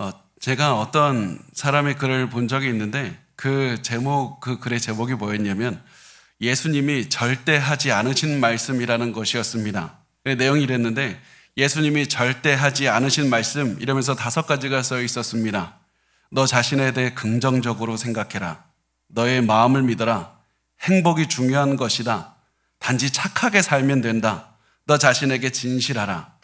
어, 제가 어떤 사람의 글을 본 적이 있는데 그 제목, 그 글의 제목이 뭐였냐면 예수님이 절대 하지 않으신 말씀이라는 것이었습니다. 그 내용이 이랬는데 예수님이 절대 하지 않으신 말씀 이러면서 다섯 가지가 써 있었습니다. 너 자신에 대해 긍정적으로 생각해라. 너의 마음을 믿어라. 행복이 중요한 것이다. 단지 착하게 살면 된다. 너 자신에게 진실하라.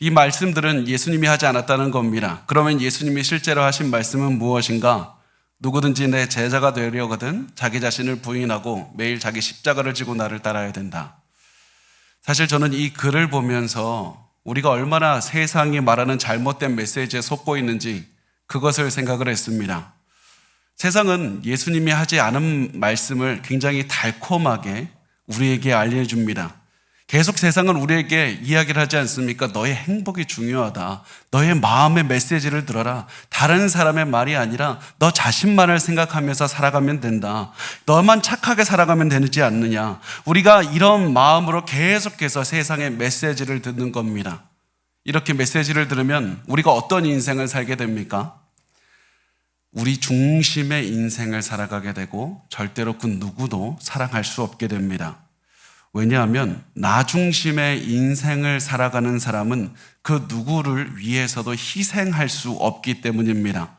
이 말씀들은 예수님이 하지 않았다는 겁니다. 그러면 예수님이 실제로 하신 말씀은 무엇인가? 누구든지 내 제자가 되려거든 자기 자신을 부인하고 매일 자기 십자가를 지고 나를 따라야 된다. 사실 저는 이 글을 보면서 우리가 얼마나 세상이 말하는 잘못된 메시지에 속고 있는지 그것을 생각을 했습니다. 세상은 예수님이 하지 않은 말씀을 굉장히 달콤하게 우리에게 알려줍니다. 계속 세상은 우리에게 이야기를 하지 않습니까? 너의 행복이 중요하다. 너의 마음의 메시지를 들어라. 다른 사람의 말이 아니라 너 자신만을 생각하면서 살아가면 된다. 너만 착하게 살아가면 되지 않느냐. 우리가 이런 마음으로 계속해서 세상의 메시지를 듣는 겁니다. 이렇게 메시지를 들으면 우리가 어떤 인생을 살게 됩니까? 우리 중심의 인생을 살아가게 되고 절대로 그 누구도 사랑할 수 없게 됩니다. 왜냐하면 나 중심의 인생을 살아가는 사람은 그 누구를 위해서도 희생할 수 없기 때문입니다.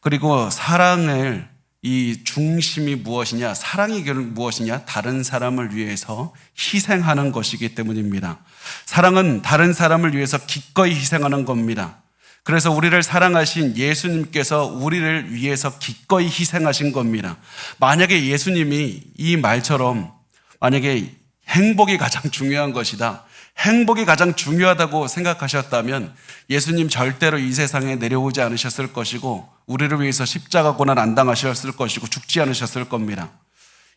그리고 사랑을 이 중심이 무엇이냐, 사랑이 무엇이냐, 다른 사람을 위해서 희생하는 것이기 때문입니다. 사랑은 다른 사람을 위해서 기꺼이 희생하는 겁니다. 그래서 우리를 사랑하신 예수님께서 우리를 위해서 기꺼이 희생하신 겁니다. 만약에 예수님이 이 말처럼 만약에 행복이 가장 중요한 것이다. 행복이 가장 중요하다고 생각하셨다면 예수님 절대로 이 세상에 내려오지 않으셨을 것이고 우리를 위해서 십자가 고난 안 당하셨을 것이고 죽지 않으셨을 겁니다.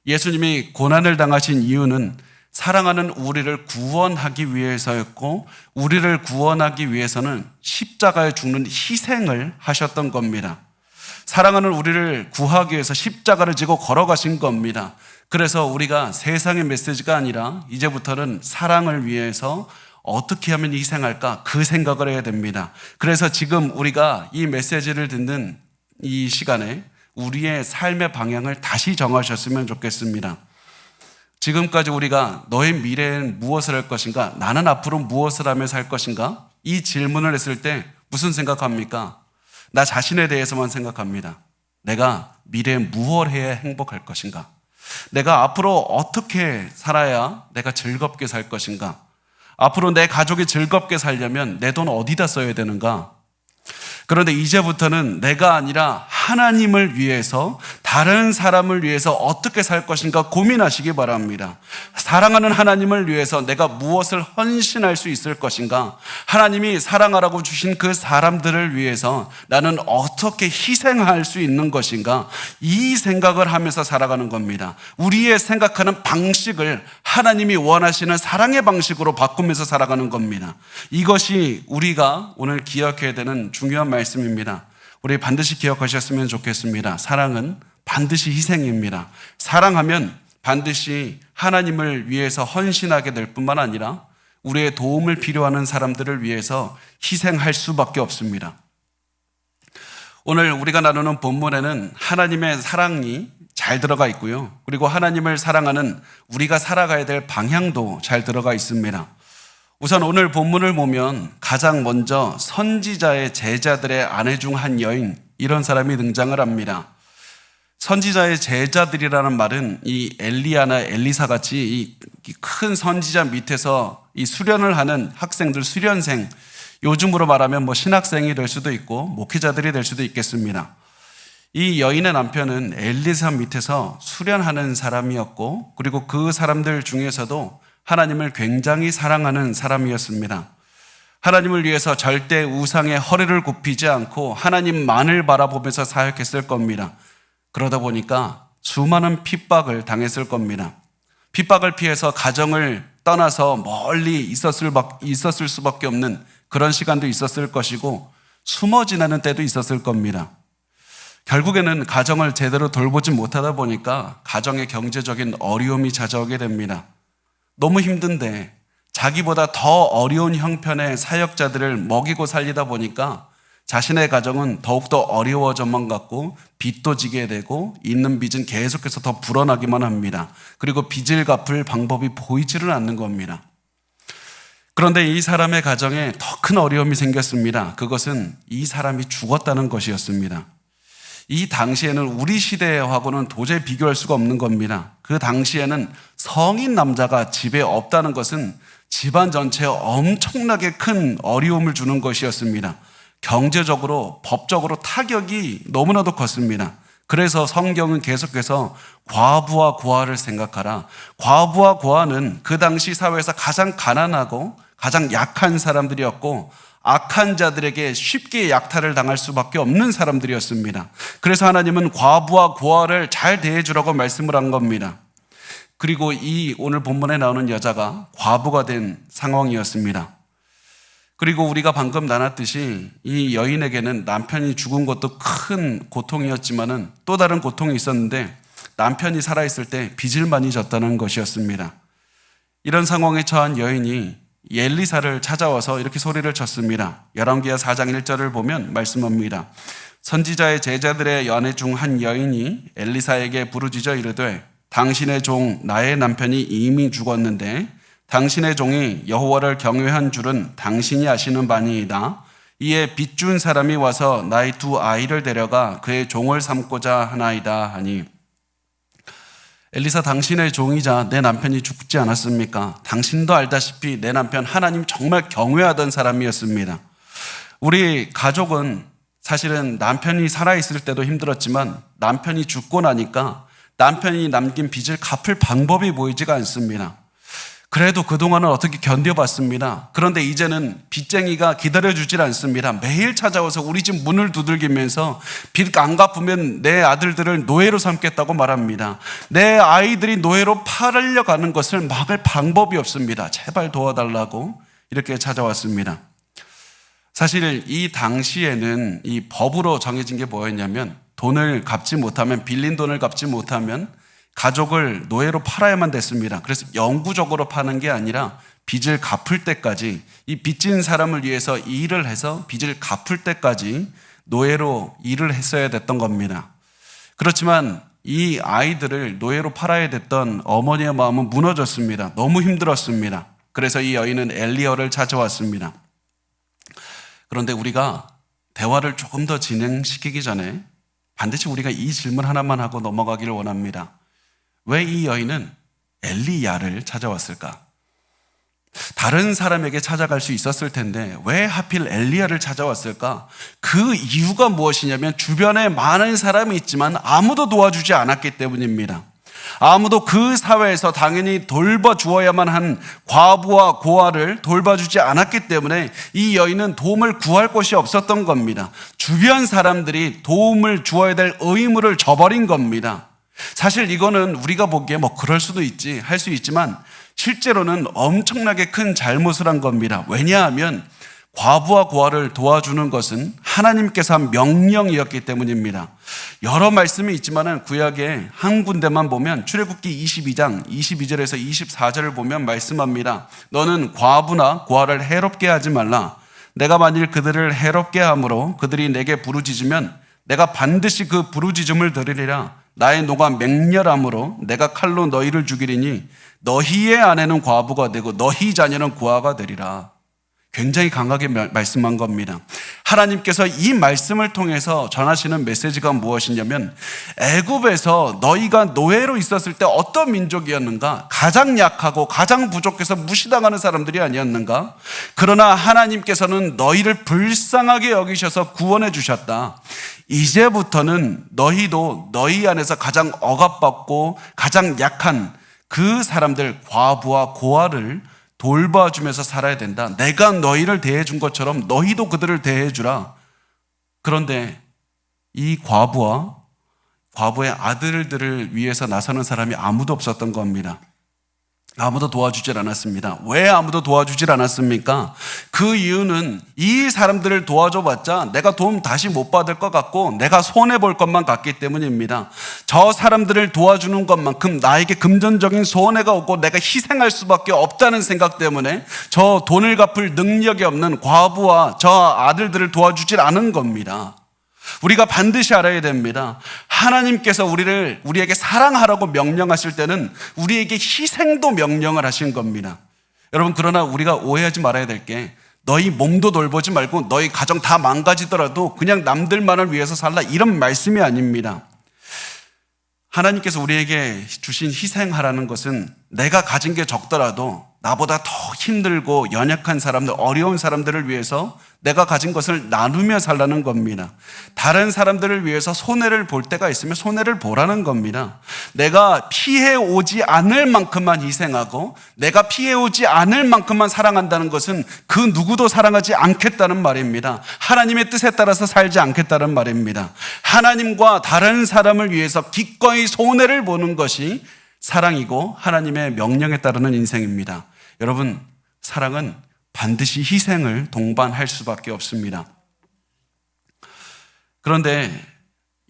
예수님이 고난을 당하신 이유는 사랑하는 우리를 구원하기 위해서였고 우리를 구원하기 위해서는 십자가에 죽는 희생을 하셨던 겁니다. 사랑하는 우리를 구하기 위해서 십자가를 지고 걸어가신 겁니다. 그래서 우리가 세상의 메시지가 아니라 이제부터는 사랑을 위해서 어떻게 하면 희생할까 그 생각을 해야 됩니다. 그래서 지금 우리가 이 메시지를 듣는 이 시간에 우리의 삶의 방향을 다시 정하셨으면 좋겠습니다. 지금까지 우리가 너의 미래엔 무엇을 할 것인가? 나는 앞으로 무엇을 하며 살 것인가? 이 질문을 했을 때 무슨 생각합니까? 나 자신에 대해서만 생각합니다. 내가 미래에 무엇을 해야 행복할 것인가? 내가 앞으로 어떻게 살아야 내가 즐겁게 살 것인가? 앞으로 내 가족이 즐겁게 살려면 내 돈 어디다 써야 되는가? 그런데 이제부터는 내가 아니라 하나님을 위해서 다른 사람을 위해서 어떻게 살 것인가 고민하시기 바랍니다. 사랑하는 하나님을 위해서 내가 무엇을 헌신할 수 있을 것인가? 하나님이 사랑하라고 주신 그 사람들을 위해서 나는 어떻게 희생할 수 있는 것인가? 이 생각을 하면서 살아가는 겁니다. 우리의 생각하는 방식을 하나님이 원하시는 사랑의 방식으로 바꾸면서 살아가는 겁니다. 이것이 우리가 오늘 기억해야 되는 중요한 말씀입니다. 우리 반드시 기억하셨으면 좋겠습니다. 사랑은 반드시 희생입니다. 사랑하면 반드시 하나님을 위해서 헌신하게 될 뿐만 아니라 우리의 도움을 필요하는 사람들을 위해서 희생할 수밖에 없습니다. 오늘 우리가 나누는 본문에는 하나님의 사랑이 잘 들어가 있고요. 그리고 하나님을 사랑하는 우리가 살아가야 될 방향도 잘 들어가 있습니다. 우선 오늘 본문을 보면 가장 먼저 선지자의 제자들의 아내 중 한 여인, 이런 사람이 등장을 합니다. 선지자의 제자들이라는 말은 이 엘리야나 엘리사 같이 이 큰 선지자 밑에서 이 수련을 하는 학생들, 수련생, 요즘으로 말하면 뭐 신학생이 될 수도 있고 목회자들이 될 수도 있겠습니다. 이 여인의 남편은 엘리사 밑에서 수련하는 사람이었고 그리고 그 사람들 중에서도 하나님을 굉장히 사랑하는 사람이었습니다. 하나님을 위해서 절대 우상의 허리를 굽히지 않고 하나님만을 바라보면서 사역했을 겁니다. 그러다 보니까 수많은 핍박을 당했을 겁니다. 핍박을 피해서 가정을 떠나서 멀리 있었을, 있었을 수밖에 없는 그런 시간도 있었을 것이고 숨어 지나는 때도 있었을 겁니다. 결국에는 가정을 제대로 돌보지 못하다 보니까 가정의 경제적인 어려움이 찾아오게 됩니다. 너무 힘든데 자기보다 더 어려운 형편의 사역자들을 먹이고 살리다 보니까 자신의 가정은 더욱더 어려워져만 갔고 빚도 지게 되고 있는 빚은 계속해서 더 불어나기만 합니다. 그리고 빚을 갚을 방법이 보이지를 않는 겁니다. 그런데 이 사람의 가정에 더 큰 어려움이 생겼습니다. 그것은 이 사람이 죽었다는 것이었습니다. 이 당시에는 우리 시대하고는 도저히 비교할 수가 없는 겁니다. 그 당시에는 성인 남자가 집에 없다는 것은 집안 전체에 엄청나게 큰 어려움을 주는 것이었습니다. 경제적으로, 법적으로 타격이 너무나도 컸습니다. 그래서 성경은 계속해서 과부와 고아를 생각하라. 과부와 고아는 그 당시 사회에서 가장 가난하고 가장 약한 사람들이었고 악한 자들에게 쉽게 약탈을 당할 수밖에 없는 사람들이었습니다. 그래서 하나님은 과부와 고아를 잘 대해주라고 말씀을 한 겁니다. 그리고 이 오늘 본문에 나오는 여자가 과부가 된 상황이었습니다. 그리고 우리가 방금 나눴듯이 이 여인에게는 남편이 죽은 것도 큰 고통이었지만은 또 다른 고통이 있었는데 남편이 살아있을 때 빚을 많이 졌다는 것이었습니다. 이런 상황에 처한 여인이 엘리사를 찾아와서 이렇게 소리를 쳤습니다. 열왕기하 4장 1절을 보면 말씀합니다. 선지자의 제자들의 연애 중 한 여인이 엘리사에게 부르짖어 이르되 당신의 종 나의 남편이 이미 죽었는데 당신의 종이 여호와를 경외한 줄은 당신이 아시는 바니이다. 이에 빚준 사람이 와서 나의 두 아이를 데려가 그의 종을 삼고자 하나이다 하니 엘리사 당신의 종이자 내 남편이 죽지 않았습니까? 당신도 알다시피 내 남편 하나님 정말 경외하던 사람이었습니다. 우리 가족은 사실은 남편이 살아있을 때도 힘들었지만 남편이 죽고 나니까 남편이 남긴 빚을 갚을 방법이 보이지가 않습니다. 그래도 그동안은 어떻게 견뎌봤습니다. 그런데 이제는 빚쟁이가 기다려주질 않습니다. 매일 찾아와서 우리 집 문을 두들기면서 빚 안 갚으면 내 아들들을 노예로 삼겠다고 말합니다. 내 아이들이 노예로 팔려 가는 것을 막을 방법이 없습니다. 제발 도와달라고 이렇게 찾아왔습니다. 사실 이 당시에는 이 법으로 정해진 게 뭐였냐면 돈을 갚지 못하면 빌린 돈을 갚지 못하면 가족을 노예로 팔아야만 됐습니다. 그래서 영구적으로 파는 게 아니라 빚을 갚을 때까지 이 빚진 사람을 위해서 일을 해서 빚을 갚을 때까지 노예로 일을 했어야 됐던 겁니다. 그렇지만 이 아이들을 노예로 팔아야 됐던 어머니의 마음은 무너졌습니다. 너무 힘들었습니다. 그래서 이 여인은 엘리어를 찾아왔습니다. 그런데 우리가 대화를 조금 더 진행시키기 전에 반드시 우리가 이 질문 하나만 하고 넘어가기를 원합니다. 왜 이 여인은 엘리야를 찾아왔을까? 다른 사람에게 찾아갈 수 있었을 텐데 왜 하필 엘리야를 찾아왔을까? 그 이유가 무엇이냐면 주변에 많은 사람이 있지만 아무도 도와주지 않았기 때문입니다. 아무도 그 사회에서 당연히 돌봐주어야만 한 과부와 고아를 돌봐주지 않았기 때문에 이 여인은 도움을 구할 곳이 없었던 겁니다. 주변 사람들이 도움을 주어야 될 의무를 저버린 겁니다. 사실 이거는 우리가 보기에 뭐 그럴 수도 있지, 할 수 있지만 실제로는 엄청나게 큰 잘못을 한 겁니다. 왜냐하면 과부와 고아를 도와주는 것은 하나님께서 한 명령이었기 때문입니다. 여러 말씀이 있지만은 구약에 한 군데만 보면 출애굽기 22장 22절에서 24절을 보면 말씀합니다. 너는 과부나 고아를 해롭게 하지 말라. 내가 만일 그들을 해롭게 함으로 그들이 내게 부르짖으면 내가 반드시 그 부르짖음을 들으리라. 나의 노가 맹렬함으로 내가 칼로 너희를 죽이리니 너희의 아내는 과부가 되고 너희 자녀는 고아가 되리라. 굉장히 강하게 말씀한 겁니다. 하나님께서 이 말씀을 통해서 전하시는 메시지가 무엇이냐면 애굽에서 너희가 노예로 있었을 때 어떤 민족이었는가? 가장 약하고 가장 부족해서 무시당하는 사람들이 아니었는가? 그러나 하나님께서는 너희를 불쌍하게 여기셔서 구원해 주셨다. 이제부터는 너희도 너희 안에서 가장 억압받고 가장 약한 그 사람들 과부와 고아를 돌봐주면서 살아야 된다. 내가 너희를 대해준 것처럼 너희도 그들을 대해주라. 그런데 이 과부와 과부의 아들들을 위해서 나서는 사람이 아무도 없었던 겁니다. 아무도 도와주질 않았습니다. 왜 아무도 도와주질 않았습니까? 그 이유는 이 사람들을 도와줘봤자 내가 도움 다시 못 받을 것 같고 내가 손해볼 것만 같기 때문입니다. 저 사람들을 도와주는 것만큼 나에게 금전적인 손해가 오고 내가 희생할 수밖에 없다는 생각 때문에 저 돈을 갚을 능력이 없는 과부와 저 아들들을 도와주질 않은 겁니다. 우리가 반드시 알아야 됩니다. 하나님께서 우리를 우리에게 사랑하라고 명령하실 때는 우리에게 희생도 명령을 하신 겁니다. 여러분 그러나 우리가 오해하지 말아야 될 게 너희 몸도 돌보지 말고 너희 가정 다 망가지더라도 그냥 남들만을 위해서 살라 이런 말씀이 아닙니다. 하나님께서 우리에게 주신 희생하라는 것은 내가 가진 게 적더라도 나보다 더 힘들고 연약한 사람들, 어려운 사람들을 위해서 내가 가진 것을 나누며 살라는 겁니다. 다른 사람들을 위해서 손해를 볼 때가 있으면 손해를 보라는 겁니다. 내가 피해 오지 않을 만큼만 희생하고 내가 피해 오지 않을 만큼만 사랑한다는 것은 그 누구도 사랑하지 않겠다는 말입니다. 하나님의 뜻에 따라서 살지 않겠다는 말입니다. 하나님과 다른 사람을 위해서 기꺼이 손해를 보는 것이 사랑이고 하나님의 명령에 따르는 인생입니다. 여러분, 사랑은 반드시 희생을 동반할 수밖에 없습니다. 그런데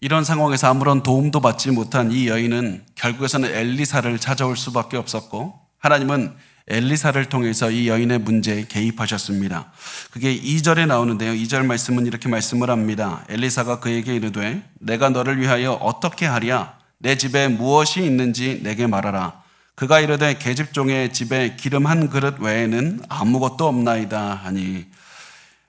이런 상황에서 아무런 도움도 받지 못한 이 여인은 결국에서는 엘리사를 찾아올 수밖에 없었고 하나님은 엘리사를 통해서 이 여인의 문제에 개입하셨습니다. 그게 2절에 나오는데요. 2절 말씀은 이렇게 말씀을 합니다. 엘리사가 그에게 이르되 내가 너를 위하여 어떻게 하랴 내 집에 무엇이 있는지 내게 말하라. 그가 이르되 계집종의 집에 기름 한 그릇 외에는 아무것도 없나이다 하니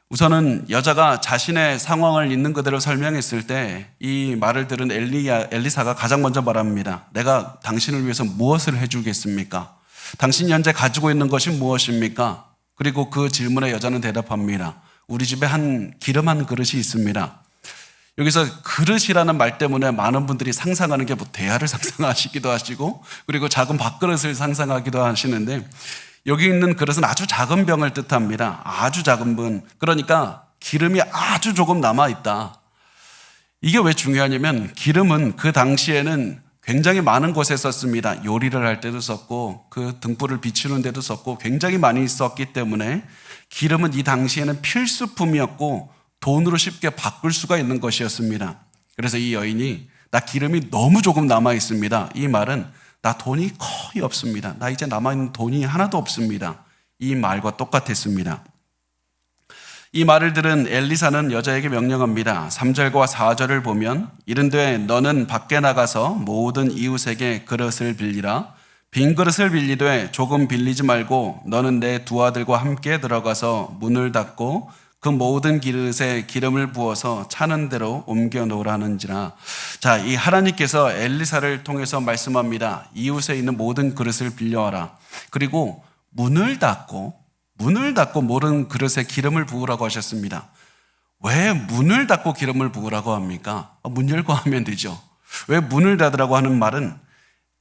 우선은 여자가 자신의 상황을 있는 그대로 설명했을 때 이 말을 들은 엘리야, 엘리사가 가장 먼저 말합니다. 내가 당신을 위해서 무엇을 해주겠습니까? 당신이 현재 가지고 있는 것이 무엇입니까? 그리고 그 질문에 여자는 대답합니다. 우리 집에 한 기름 한 그릇이 있습니다. 여기서 그릇이라는 말 때문에 많은 분들이 상상하는 게 뭐 대야를 상상하시기도 하시고 그리고 작은 밥그릇을 상상하기도 하시는데 여기 있는 그릇은 아주 작은 병을 뜻합니다. 아주 작은 분. 그러니까 기름이 아주 조금 남아 있다. 이게 왜 중요하냐면 기름은 그 당시에는 굉장히 많은 곳에 썼습니다. 요리를 할 때도 썼고 그 등불을 비추는 데도 썼고 굉장히 많이 썼기 때문에 기름은 이 당시에는 필수품이었고 돈으로 쉽게 바꿀 수가 있는 것이었습니다. 그래서 이 여인이 나 기름이 너무 조금 남아 있습니다. 이 말은 나 돈이 거의 없습니다. 나 이제 남아있는 돈이 하나도 없습니다. 이 말과 똑같았습니다. 이 말을 들은 엘리사는 여자에게 명령합니다. 3절과 4절을 보면 이른데 너는 밖에 나가서 모든 이웃에게 그릇을 빌리라. 빈 그릇을 빌리되 조금 빌리지 말고 너는 내 두 아들과 함께 들어가서 문을 닫고 그 모든 그릇에 기름을 부어서 차는 대로 옮겨 놓으라는지라. 자, 이 하나님께서 엘리사를 통해서 말씀합니다. 이웃에 있는 모든 그릇을 빌려와라. 그리고 문을 닫고 문을 닫고 모든 그릇에 기름을 부으라고 하셨습니다. 왜 문을 닫고 기름을 부으라고 합니까? 아, 문 열고 하면 되죠. 왜 문을 닫으라고 하는 말은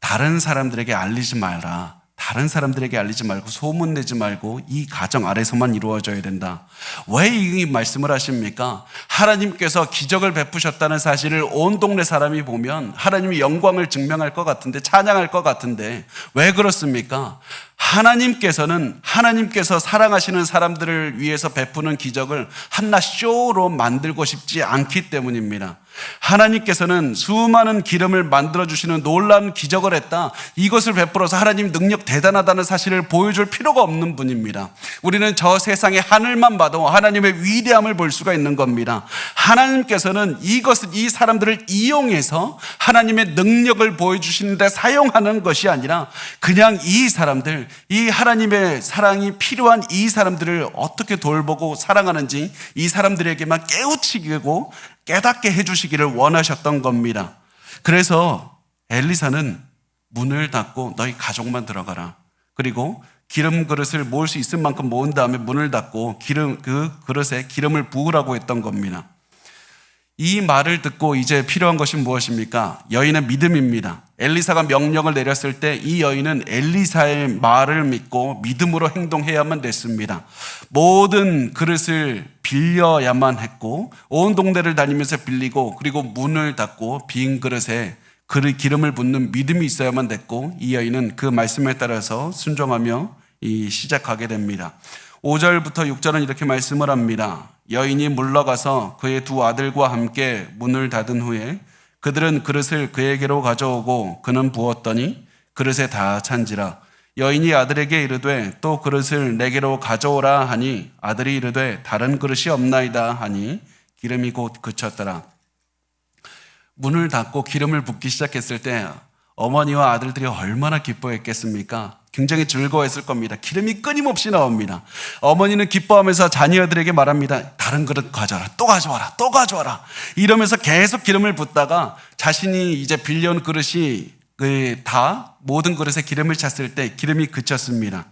다른 사람들에게 알리지 말라. 다른 사람들에게 알리지 말고 소문내지 말고 이 가정 아래서만 이루어져야 된다. 왜 이 말씀을 하십니까? 하나님께서 기적을 베푸셨다는 사실을 온 동네 사람이 보면 하나님이 영광을 증명할 것 같은데 찬양할 것 같은데 왜 그렇습니까? 하나님께서는 하나님께서 사랑하시는 사람들을 위해서 베푸는 기적을 한낱 쇼로 만들고 싶지 않기 때문입니다. 하나님께서는 수많은 기름을 만들어 주시는 놀라운 기적을 했다. 이것을 베풀어서 하나님 능력 대단하다는 사실을 보여줄 필요가 없는 분입니다. 우리는 저 세상의 하늘만 봐도 하나님의 위대함을 볼 수가 있는 겁니다. 하나님께서는 이것을 이 사람들을 이용해서 하나님의 능력을 보여주시는데 사용하는 것이 아니라 그냥 이 사람들 이 하나님의 사랑이 필요한 이 사람들을 어떻게 돌보고 사랑하는지 이 사람들에게만 깨우치고 깨닫게 해주시기를 원하셨던 겁니다. 그래서 엘리사는 문을 닫고 너희 가족만 들어가라. 그리고 기름 그릇을 모을 수 있을 만큼 모은 다음에 문을 닫고 기름 그 그릇에 기름을 부으라고 했던 겁니다. 이 말을 듣고 이제 필요한 것이 무엇입니까? 여인의 믿음입니다. 엘리사가 명령을 내렸을 때 이 여인은 엘리사의 말을 믿고 믿음으로 행동해야만 됐습니다. 모든 그릇을 빌려야만 했고 온 동네를 다니면서 빌리고 그리고 문을 닫고 빈 그릇에 그 기름을 붓는 믿음이 있어야만 됐고 이 여인은 그 말씀에 따라서 순종하며 이 시작하게 됩니다. 5절부터 6절은 이렇게 말씀을 합니다. 여인이 물러가서 그의 두 아들과 함께 문을 닫은 후에 그들은 그릇을 그에게로 가져오고 그는 부었더니 그릇에 다 찬지라 여인이 아들에게 이르되 또 그릇을 내게로 가져오라 하니 아들이 이르되 다른 그릇이 없나이다 하니 기름이 곧 그쳤더라 문을 닫고 기름을 붓기 시작했을 때 어머니와 아들들이 얼마나 기뻐했겠습니까? 굉장히 즐거워했을 겁니다. 기름이 끊임없이 나옵니다. 어머니는 기뻐하면서 자녀들에게 말합니다. 다른 그릇 가져와라. 또 가져와라. 또 가져와라. 이러면서 계속 기름을 붓다가 자신이 이제 빌려온 그릇이 그다 모든 그릇에 기름을 찼을 때 기름이 그쳤습니다.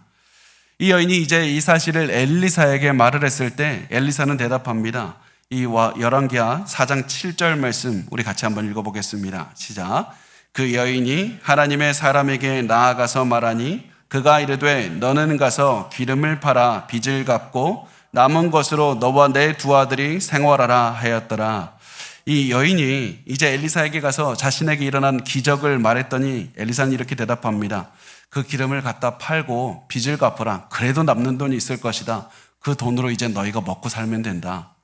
이 여인이 이제 이 사실을 엘리사에게 말을 했을 때 엘리사는 대답합니다. 이 열왕기하 4장 7절 말씀 우리 같이 한번 읽어보겠습니다. 시작. 그 여인이 하나님의 사람에게 나아가서 말하니 그가 이르되 너는 가서 기름을 팔아 빚을 갚고 남은 것으로 너와 내 두 아들이 생활하라 하였더라. 이 여인이 이제 엘리사에게 가서 자신에게 일어난 기적을 말했더니 엘리사는 이렇게 대답합니다. 그 기름을 갖다 팔고 빚을 갚으라. 그래도 남는 돈이 있을 것이다. 그 돈으로 이제 너희가 먹고 살면 된다.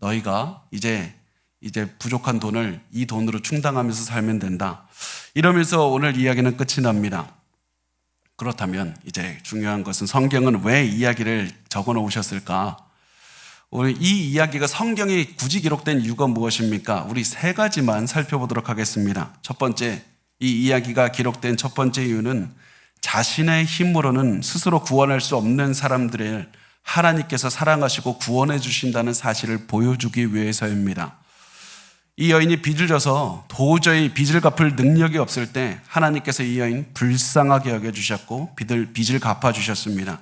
너희가 이제 이제 부족한 돈을 이 돈으로 충당하면서 살면 된다. 이러면서 오늘 이야기는 끝이 납니다. 그렇다면 이제 중요한 것은 성경은 왜 이야기를 적어 놓으셨을까? 오늘 이 이야기가 성경에 굳이 기록된 이유가 무엇입니까? 우리 세 가지만 살펴보도록 하겠습니다. 첫 번째, 이 이야기가 기록된 첫 번째 이유는 자신의 힘으로는 스스로 구원할 수 없는 사람들을 하나님께서 사랑하시고 구원해 주신다는 사실을 보여주기 위해서입니다. 이 여인이 빚을 져서 도저히 빚을 갚을 능력이 없을 때 하나님께서 이 여인 불쌍하게 여겨주셨고 빚을, 빚을 갚아주셨습니다.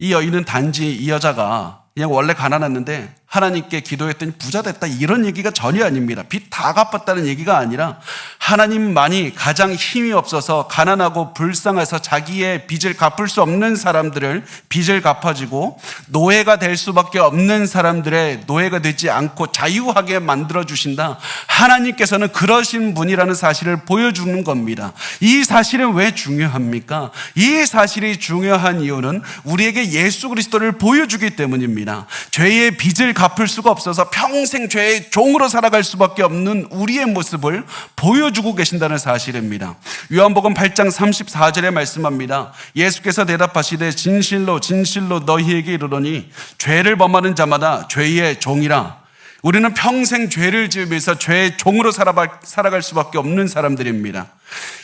이 여인은 단지 이 여자가 그냥 원래 가난했는데 하나님께 기도했더니 부자 됐다 이런 얘기가 전혀 아닙니다. 빚 다 갚았다는 얘기가 아니라 하나님만이 가장 힘이 없어서 가난하고 불쌍해서 자기의 빚을 갚을 수 없는 사람들을 빚을 갚아주고 노예가 될 수밖에 없는 사람들의 노예가 되지 않고 자유하게 만들어 주신다. 하나님께서는 그러신 분이라는 사실을 보여주는 겁니다. 이 사실은 왜 중요합니까? 이 사실이 중요한 이유는 우리에게 예수 그리스도를 보여주기 때문입니다. 죄의 빚을 갚을 수가 없어서 평생 죄의 종으로 살아갈 수밖에 없는 우리의 모습을 보여주 고 계신다는 사실입니다. 요한복음 8장 34절에 말씀합니다. 예수께서 대답하시되 진실로 진실로 너희에게 이르노니 죄를 범하는 자마다 죄의 종이라 우리는 평생 죄를 지으면서 죄의 종으로 살아갈 수밖에 없는 사람들입니다.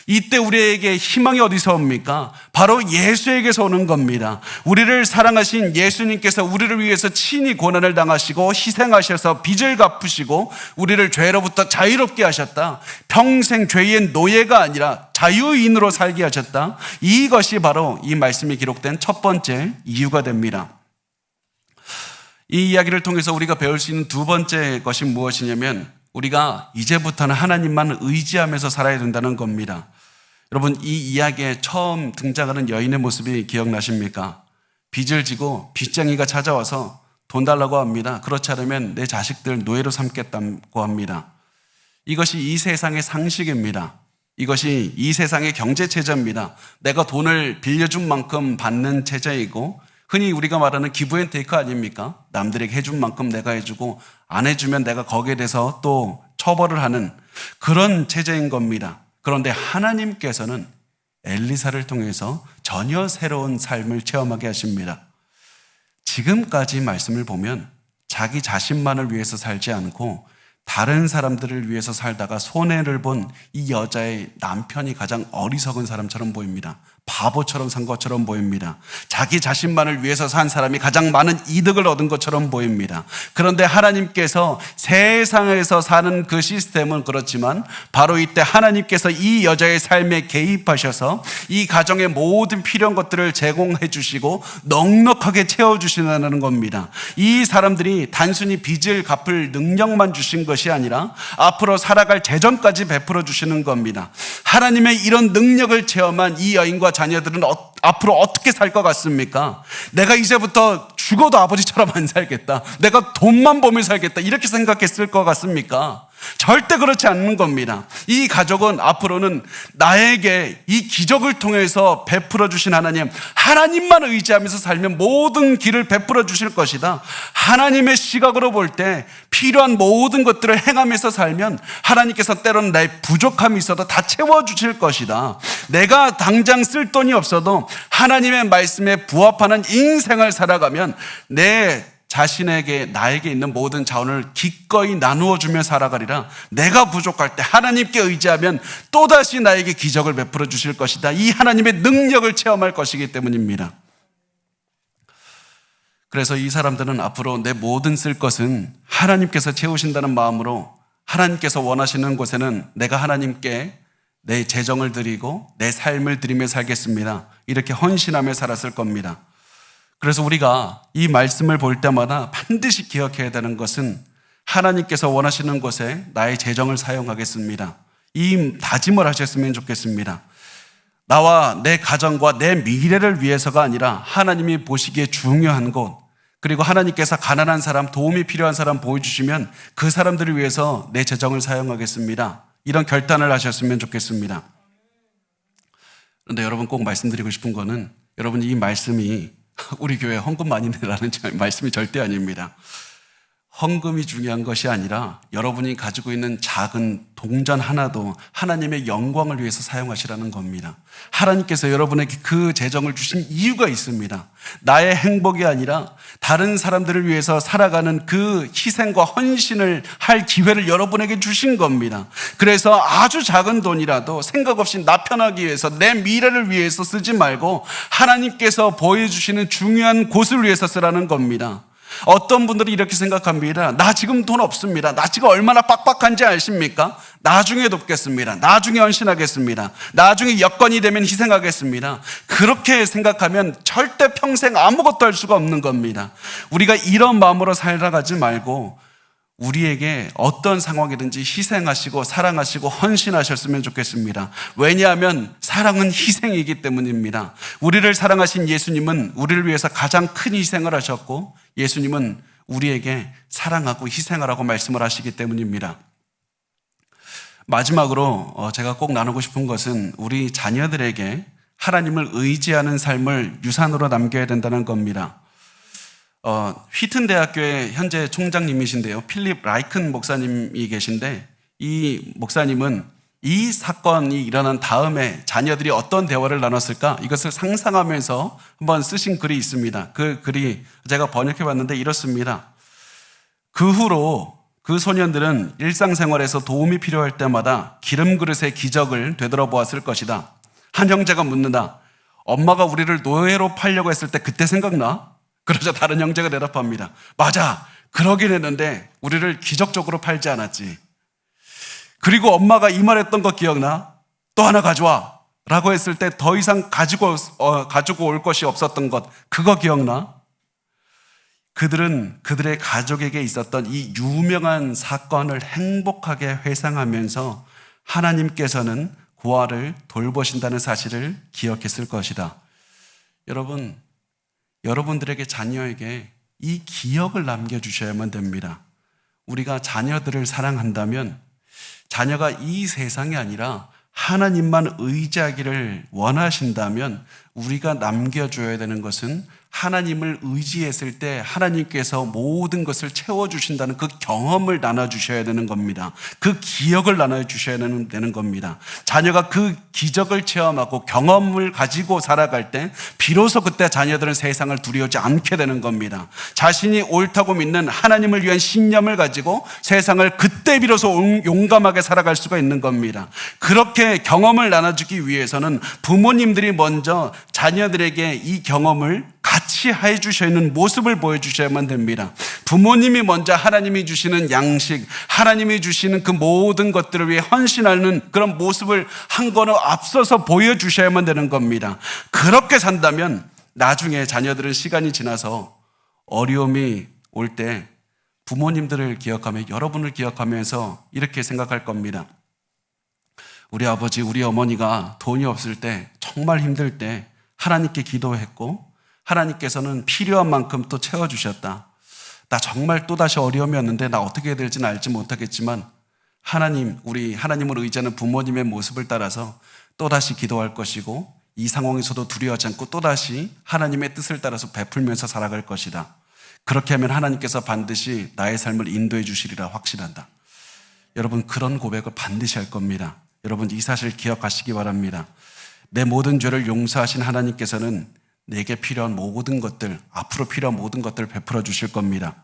이때 우리에게 희망이 어디서 옵니까? 바로 예수에게서 오는 겁니다. 우리를 사랑하신 예수님께서 우리를 위해서 친히 고난을 당하시고 희생하셔서 빚을 갚으시고 우리를 죄로부터 자유롭게 하셨다. 평생 죄의 노예가 아니라 자유인으로 살게 하셨다. 이것이 바로 이 말씀이 기록된 첫 번째 이유가 됩니다. 이 이야기를 통해서 우리가 배울 수 있는 두 번째 것이 무엇이냐면 우리가 이제부터는 하나님만 의지하면서 살아야 된다는 겁니다. 여러분, 이 이야기에 처음 등장하는 여인의 모습이 기억나십니까? 빚을 지고 빚쟁이가 찾아와서 돈 달라고 합니다. 그렇지 않으면 내 자식들 노예로 삼겠다고 합니다. 이것이 이 세상의 상식입니다. 이것이 이 세상의 경제 체제입니다. 내가 돈을 빌려준 만큼 받는 체제이고 흔히 우리가 말하는 기부 앤 테이크 아닙니까? 남들에게 해준 만큼 내가 해주고 안 해주면 내가 거기에 대해서 또 처벌을 하는 그런 체제인 겁니다. 그런데 하나님께서는 엘리사를 통해서 전혀 새로운 삶을 체험하게 하십니다. 지금까지 말씀을 보면 자기 자신만을 위해서 살지 않고 다른 사람들을 위해서 살다가 손해를 본 이 여자의 남편이 가장 어리석은 사람처럼 보입니다. 바보처럼 산 것처럼 보입니다. 자기 자신만을 위해서 산 사람이 가장 많은 이득을 얻은 것처럼 보입니다. 그런데 하나님께서 세상에서 사는 그 시스템은 그렇지만 바로 이때 하나님께서 이 여자의 삶에 개입하셔서 이 가정의 모든 필요한 것들을 제공해 주시고 넉넉하게 채워 주시는 겁니다. 이 사람들이 단순히 빚을 갚을 능력만 주신 것이 아니라 앞으로 살아갈 재정까지 베풀어 주시는 겁니다. 하나님의 이런 능력을 체험한 이 여인과 자녀들은 어, 앞으로 어떻게 살 것 같습니까? 내가 이제부터 죽어도 아버지처럼 안 살겠다. 내가 돈만 보며 살겠다. 이렇게 생각했을 것 같습니까? 절대 그렇지 않는 겁니다. 이 가족은 앞으로는 나에게 이 기적을 통해서 베풀어 주신 하나님, 하나님만 의지하면서 살면 모든 길을 베풀어 주실 것이다. 하나님의 시각으로 볼 때 필요한 모든 것들을 행하면서 살면 하나님께서 때로는 내 부족함이 있어도 다 채워 주실 것이다. 내가 당장 쓸 돈이 없어도 하나님의 말씀에 부합하는 인생을 살아가면 내 자신에게 나에게 있는 모든 자원을 기꺼이 나누어 주며 살아가리라. 내가 부족할 때 하나님께 의지하면 또다시 나에게 기적을 베풀어 주실 것이다. 이 하나님의 능력을 체험할 것이기 때문입니다. 그래서 이 사람들은 앞으로 내 모든 쓸 것은 하나님께서 채우신다는 마음으로 하나님께서 원하시는 곳에는 내가 하나님께 내 재정을 드리고 내 삶을 드리며 살겠습니다. 이렇게 헌신하며 살았을 겁니다. 그래서 우리가 이 말씀을 볼 때마다 반드시 기억해야 되는 것은 하나님께서 원하시는 곳에 나의 재정을 사용하겠습니다. 이 다짐을 하셨으면 좋겠습니다. 나와 내 가정과 내 미래를 위해서가 아니라 하나님이 보시기에 중요한 곳, 그리고 하나님께서 가난한 사람, 도움이 필요한 사람 보여주시면 그 사람들을 위해서 내 재정을 사용하겠습니다. 이런 결단을 하셨으면 좋겠습니다. 그런데 여러분 꼭 말씀드리고 싶은 거는 여러분 이 말씀이 우리 교회 헌금 많이 내라는 말씀이 절대 아닙니다. 헌금이 중요한 것이 아니라 여러분이 가지고 있는 작은 동전 하나도 하나님의 영광을 위해서 사용하시라는 겁니다. 하나님께서 여러분에게 그 재정을 주신 이유가 있습니다. 나의 행복이 아니라 다른 사람들을 위해서 살아가는 그 희생과 헌신을 할 기회를 여러분에게 주신 겁니다. 그래서 아주 작은 돈이라도 생각 없이 나 편하기 위해서 내 미래를 위해서 쓰지 말고 하나님께서 보여주시는 중요한 곳을 위해서 쓰라는 겁니다. 어떤 분들이 이렇게 생각합니다. 나 지금 돈 없습니다. 나 지금 얼마나 빡빡한지 아십니까? 나중에 돕겠습니다. 나중에 헌신하겠습니다. 나중에 여건이 되면 희생하겠습니다. 그렇게 생각하면 절대 평생 아무것도 할 수가 없는 겁니다. 우리가 이런 마음으로 살아가지 말고 우리에게 어떤 상황이든지 희생하시고 사랑하시고 헌신하셨으면 좋겠습니다. 왜냐하면 사랑은 희생이기 때문입니다. 우리를 사랑하신 예수님은 우리를 위해서 가장 큰 희생을 하셨고 예수님은 우리에게 사랑하고 희생하라고 말씀을 하시기 때문입니다. 마지막으로 어, 제가 꼭 나누고 싶은 것은 우리 자녀들에게 하나님을 의지하는 삶을 유산으로 남겨야 된다는 겁니다. 어, 휘튼 대학교의 현재 총장님이신데요. 필립 라이큰 목사님이 계신데 이 목사님은 이 사건이 일어난 다음에 자녀들이 어떤 대화를 나눴을까 이것을 상상하면서 한번 쓰신 글이 있습니다. 그 글이 제가 번역해 봤는데 이렇습니다. 그 후로 그 소년들은 일상생활에서 도움이 필요할 때마다 기름 그릇의 기적을 되돌아보았을 것이다. 한 형제가 묻는다. 엄마가 우리를 노예로 팔려고 했을 때 그때 생각나? 그러자 다른 형제가 대답합니다. 맞아. 그러긴 했는데 우리를 기적적으로 팔지 않았지. 그리고 엄마가 이 말했던 거 기억나? 또 하나 가져와. 라고 했을 때 더 이상 가지고, 어, 가지고 올 것이 없었던 것. 그거 기억나? 그들은 그들의 가족에게 있었던 이 유명한 사건을 행복하게 회상하면서 하나님께서는 고아를 돌보신다는 사실을 기억했을 것이다. 여러분, 여러분들에게 자녀에게 이 기억을 남겨주셔야만 됩니다. 우리가 자녀들을 사랑한다면 자녀가 이 세상이 아니라 하나님만 의지하기를 원하신다면 우리가 남겨줘야 되는 것은 하나님을 의지했을 때 하나님께서 모든 것을 채워주신다는 그 경험을 나눠주셔야 되는 겁니다. 그 기억을 나눠주셔야 되는 겁니다. 자녀가 그 기적을 체험하고 경험을 가지고 살아갈 때 비로소 그때 자녀들은 세상을 두려워하지 않게 되는 겁니다. 자신이 옳다고 믿는 하나님을 위한 신념을 가지고 세상을 그때 비로소 용감하게 살아갈 수가 있는 겁니다. 그렇게 경험을 나눠주기 위해서는 부모님들이 먼저 자녀들에게 이 경험을 같이 해 주시는 모습을 보여주셔야만 됩니다. 부모님이 먼저 하나님이 주시는 양식, 하나님이 주시는 그 모든 것들을 위해 헌신하는 그런 모습을 한 걸음 앞서서 보여주셔야만 되는 겁니다. 그렇게 산다면 나중에 자녀들은 시간이 지나서 어려움이 올 때 부모님들을 기억하며 여러분을 기억하면서 이렇게 생각할 겁니다. 우리 아버지, 우리 어머니가 돈이 없을 때, 정말 힘들 때 하나님께 기도했고 하나님께서는 필요한 만큼 또 채워주셨다. 나 정말 또다시 어려움이었는데 나 어떻게 해야 될지는 알지 못하겠지만 하나님, 우리 하나님을 의지하는 부모님의 모습을 따라서 또다시 기도할 것이고 이 상황에서도 두려워하지 않고 또다시 하나님의 뜻을 따라서 베풀면서 살아갈 것이다. 그렇게 하면 하나님께서 반드시 나의 삶을 인도해 주시리라 확신한다. 여러분 그런 고백을 반드시 할 겁니다. 여러분 이 사실 기억하시기 바랍니다. 내 모든 죄를 용서하신 하나님께서는 내게 필요한 모든 것들, 앞으로 필요한 모든 것들을 베풀어 주실 겁니다.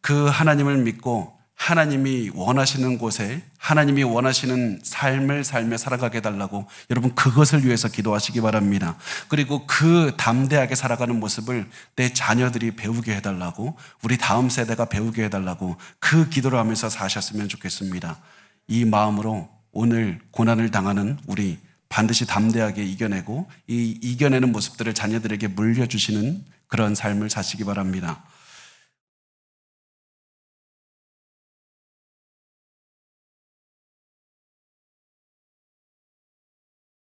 그 하나님을 믿고 하나님이 원하시는 곳에 하나님이 원하시는 삶을 삶에 살아가게 해달라고 여러분 그것을 위해서 기도하시기 바랍니다. 그리고 그 담대하게 살아가는 모습을 내 자녀들이 배우게 해달라고 우리 다음 세대가 배우게 해달라고 그 기도를 하면서 사셨으면 좋겠습니다. 이 마음으로 오늘 고난을 당하는 우리 반드시 담대하게 이겨내고 이 이겨내는 모습들을 자녀들에게 물려주시는 그런 삶을 사시기 바랍니다.